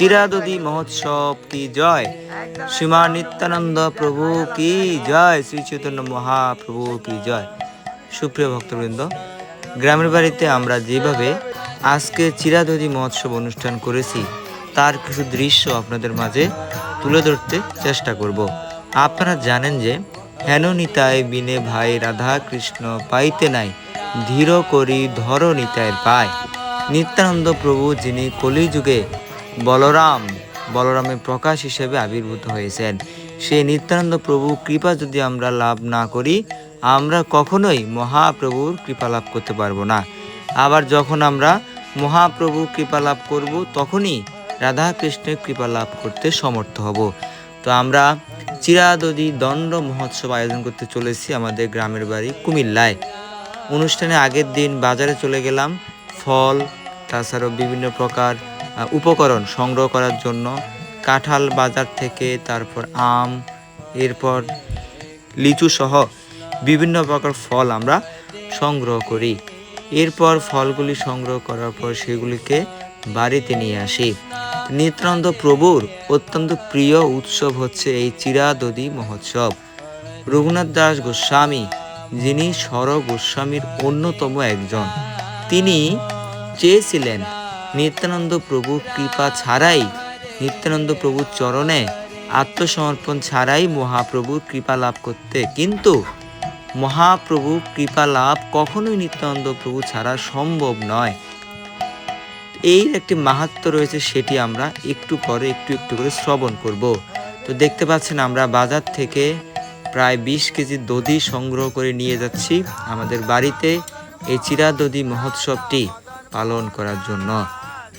চিরাদদি মহোৎসব কি জয়? শ্রীমান নিত্যানন্দ প্রভু কি জয়? শ্রী চৈতন্য মহাপ্রভু কি জয়? সুপ্রিয় ভক্তবৃন্দ, গ্রামের বাড়িতে আমরা যেভাবে আজকে চিরাদদি মহোৎসব অনুষ্ঠান করেছি, তার কিছু দৃশ্য আপনাদের মাঝে তুলে ধরতে চেষ্টা করব। আপনারা জানেন যে হেন নিতায় বিনে ভাই রাধা কৃষ্ণ পাইতে নাই, ধীর করি ধর নিতায়ের পায়। নিত্যানন্দ প্রভু যিনি কলিযুগে বলরাম, বলরামের প্রকাশ হিসেবে আবির্ভূত হয়েছেন। সেই নিত্যানন্দ প্রভু কৃপা যদি আমরা লাভ না করি, আমরা কখনোই মহাপ্রভুর কৃপা লাভ করতে পারব না। আবার যখন আমরা মহাপ্রভু কৃপা লাভ করব, তখনই রাধা কৃষ্ণের কৃপা লাভ করতে সমর্থ হব। তো আমরা চিরাদদি দণ্ড মহোৎসব আয়োজন করতে চলেছি আমাদের গ্রামের বাড়ি কুমিল্লায়। অনুষ্ঠানে আগের দিন বাজারে চলে গেলাম, ফল, তাছাড়াও বিভিন্ন প্রকার উপকরণ সংগ্রহ করার জন্য কাঁঠাল বাজার থেকে তারপর আম, এরপর লিচু সহ বিভিন্ন প্রকার ফল আমরা সংগ্রহ করি। এরপর ফলগুলি সংগ্রহ করার পর সেগুলিকে বাড়িতে নিয়ে আসি। নিত্যানন্দ প্রভুর অত্যন্ত প্রিয় উৎসব হচ্ছে এই চিরাদদি মহোৎসব। রঘুনাথ দাস গোস্বামী, যিনি স্বর গোস্বামীর অন্যতম একজন, তিনি চেয়েছিলেন নিত্যানন্দ প্রভু কৃপা ছাড়াই, নিত্যানন্দ প্রভুর চরণে আত্মসমর্পণ ছাড়াই মহাপ্রভুর কৃপা লাভ করতে। কিন্তু মহাপ্রভু কৃপা লাভ কখনোই নিত্যানন্দ প্রভু ছাড়া সম্ভব নয়। এই একটি মাহাত্ম রয়েছে, সেটি আমরা একটু পরে, একটু একটু করে শ্রবণ করব। তো দেখতে পাচ্ছেন, আমরা বাজার থেকে প্রায় বিশ কেজি দধি সংগ্রহ করে নিয়ে যাচ্ছি আমাদের বাড়িতে এই চিরা দধি মহোৎসবটি পালন করার জন্য।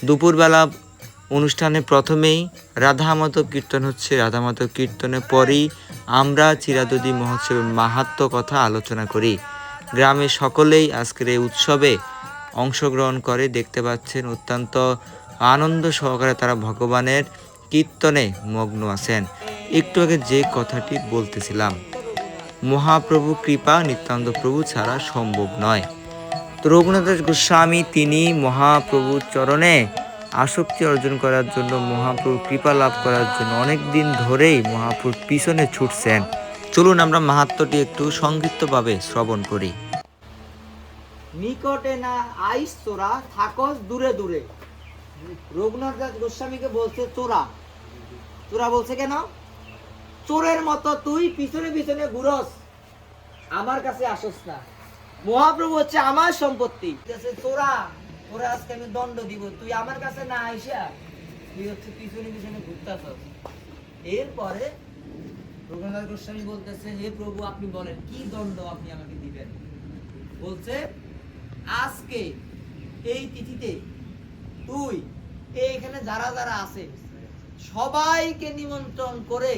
দুপুরবেলা অনুষ্ঠানে প্রথমেই রাধা কীর্তন হচ্ছে। রাধা কীর্তনের পরেই আমরা চিরাদধি মহোৎসবের মাহাত্ম কথা আলোচনা করি। গ্রামের সকলেই আজকের এই উৎসবে অংশগ্রহণ করে। দেখতে পাচ্ছেন অত্যন্ত আনন্দ সহকারে তারা ভগবানের কীর্তনে মগ্ন আছেন। একটু আগে যে কথাটি বলতেছিলাম, মহাপ্রভু কৃপা নিত্যানন্দ প্রভু ছাড়া সম্ভব নয়। তো রঘুনাথ গোস্বামী তিনি মহাপ্রভুর চরণে আসক্তি অর্জন করার জন্য মহাপ্রভু কৃপা লাভ করার জন্য অনেক দিন ধরেই মহাপ্রভুর পিছনে ছুটছেন। চলুন আমরা মাহাত্মটি একটু সংক্ষিপ্তভাবে শ্রবণ করি। নিকটে না আইস চোরা থাকস দূরে দূরে। রঘুনাথ দাস গোস্বামীকে বলছে চোরা চোরা বলছে কেন? চোরের মতো তুই পিছনে পিছনে ঘুরস। আমার কাছে আসস না। মহাপ্রভু হচ্ছে আমার সম্পত্তি। তোরা তোরা আজকে আমি দণ্ড দিব, তুই আমার কাছে না আইসা, তুই হচ্ছে পিছনে পিছনে ঘুরতাছস। এরপরে রঘুনাথ গোস্বামী বলতেছে, হে প্রভু, আপনি বলেন, কি দণ্ড আপনি আমাকে দিবেন? বলছে, আজকে এই তিথিতে তুই, এইখানে যারা যারা আছে, সবাইকে নিমন্ত্রণ করে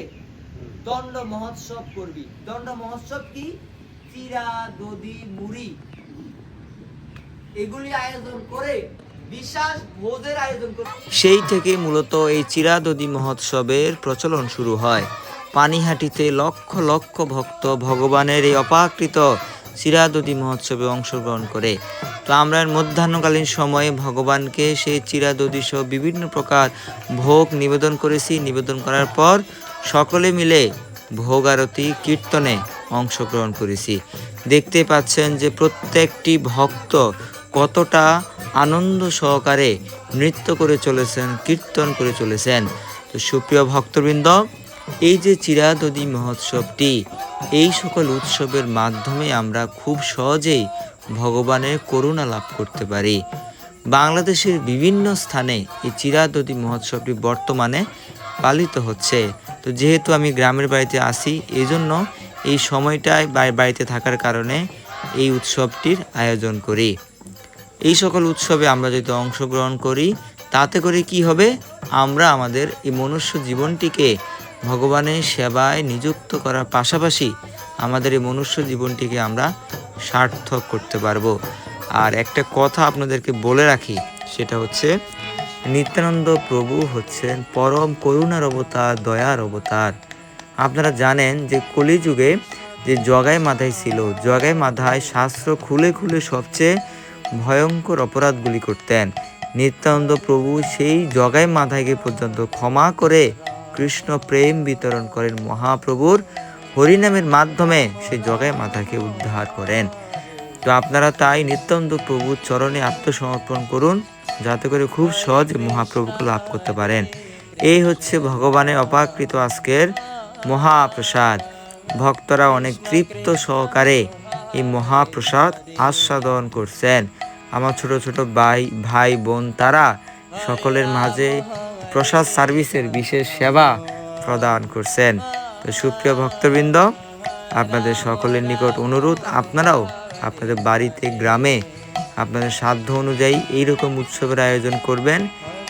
দণ্ড মহোৎসব করবি। দণ্ড মহোৎসব কি? চিরা, দধি, মুড়ি। এগুলি আয়োজন করে সেই থেকে মূলত এই চিরা চিরাদদি মহোৎসবের প্রচলন শুরু হয়। পানিহাটিতে লক্ষ লক্ষ ভক্ত ভগবানের এই অপাকৃত চিরাদদি মহোৎসবে অংশগ্রহণ করে। তো আমরা মধ্যাহ্নকালীন সময়ে ভগবানকে সেই চিরাদদি সহ বিভিন্ন প্রকার ভোগ নিবেদন করেছি। নিবেদন করার পর সকলে মিলে ভোগ আরতি কীর্তনে অংশগ্রহণ করেছি। দেখতে পাচ্ছেন যে প্রত্যেকটি ভক্ত কতটা আনন্দ সহকারে নৃত্য করে চলেছেন, কীর্তন করে চলেছেন। তো সুপ্রিয় ভক্তবৃন্দ, এই যে চিরাদদি মহোৎসবটি, এই সকল উৎসবের মাধ্যমে আমরা খুব সহজেই ভগবানের করুণা লাভ করতে পারি। বাংলাদেশের বিভিন্ন স্থানে এই চিরাদদি মহোৎসবটি বর্তমানে পালিত হচ্ছে। তো যেহেতু আমি গ্রামের বাড়িতে আসি এই জন্য এই সময়টায় বাড়িতে থাকার কারণে এই উৎসবটির আয়োজন করি। এই সকল উৎসবে আমরা যদি অংশগ্রহণ করি, তাতে করে কি হবে? আমরা আমাদের এই মনুষ্য জীবনটিকে ভগবানের সেবায় নিযুক্ত করার পাশাপাশি আমাদের এই মনুষ্য জীবনটিকে আমরা সার্থক করতে পারব। আর একটা কথা আপনাদেরকে বলে রাখি, সেটা হচ্ছে নিত্যানন্দ প্রভু হচ্ছেন পরম করুণার অবতার, দয়ার অবতার। আপনারা জানেন যে কলিযুগে যে জগাই মাথায় ছিল, জগাই মাথায় শাস্ত্র খুলে খুলে সবচেয়ে ভয়ঙ্কর অপরাধগুলি করতেন। নিত্যানন্দ প্রভু সেই জগাই মাথাকে পর্যন্ত ক্ষমা করে কৃষ্ণ প্রেম বিতরণ করেন মহাপ্রভুর হরিনামের মাধ্যমে সেই জগাই মাথাকে উদ্ধার করেন। তো আপনারা তাই নিত্যানন্দ প্রভুর চরণে আত্মসমর্পণ করুন, যাতে করে খুব সহজে মহাপ্রভুকে লাভ করতে পারেন। এই হচ্ছে ভগবানের অপাকৃত আজকের মহাপ্রসাদ। ভক্তরা অনেক তৃপ্ত সহকারে এই মহাপ্রসাদ আস্বাদন করছেন। আমার ছোট ছোট ভাই ভাই বোন, তারা সকলের মাঝে প্রসাদ সার্ভিসের বিশেষ সেবা প্রদান করছেন। তো সুপ্রিয় ভক্তবৃন্দ, আপনাদের সকলের নিকট অনুরোধ, আপনারাও আপনাদের বাড়িতে, গ্রামে আপনাদের সাধ্য অনুযায়ী এইরকম উৎসবের আয়োজন করবেন।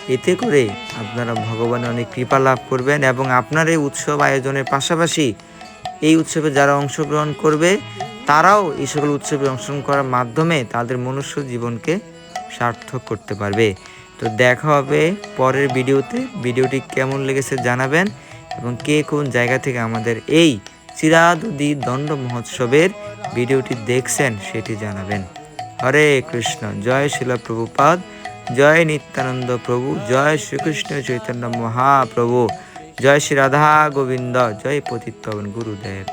এতে করে আপনারা ভগবানের অনেক কৃপা লাভ করবেন এবং আপনার এই উৎসব আয়োজনের পাশাপাশি এই উৎসবে যারা অংশগ্রহণ করবে, তারাও এই সকল উৎসবে অংশগ্রহণ করার মাধ্যমে তাদের মনুষ্য জীবনকে সার্থক করতে পারবে। তো দেখা হবে পরের ভিডিওতে। ভিডিওটি কেমন লেগেছে জানাবেন এবং কে কোন জায়গা থেকে আমাদের এই চিরাদুদি দণ্ড মহোৎসবের ভিডিওটি দেখছেন সেটি জানাবেন। হরে কৃষ্ণ। জয় শিল প্রভুপাদ। জয় নিত্যানন্দ প্রভু জয় শ্রীকৃষ্ণ চৈতন্য মহাপ্রভু জয় শ্রী রাধা গোবিন্দ জয় পতিত গুরুদেব।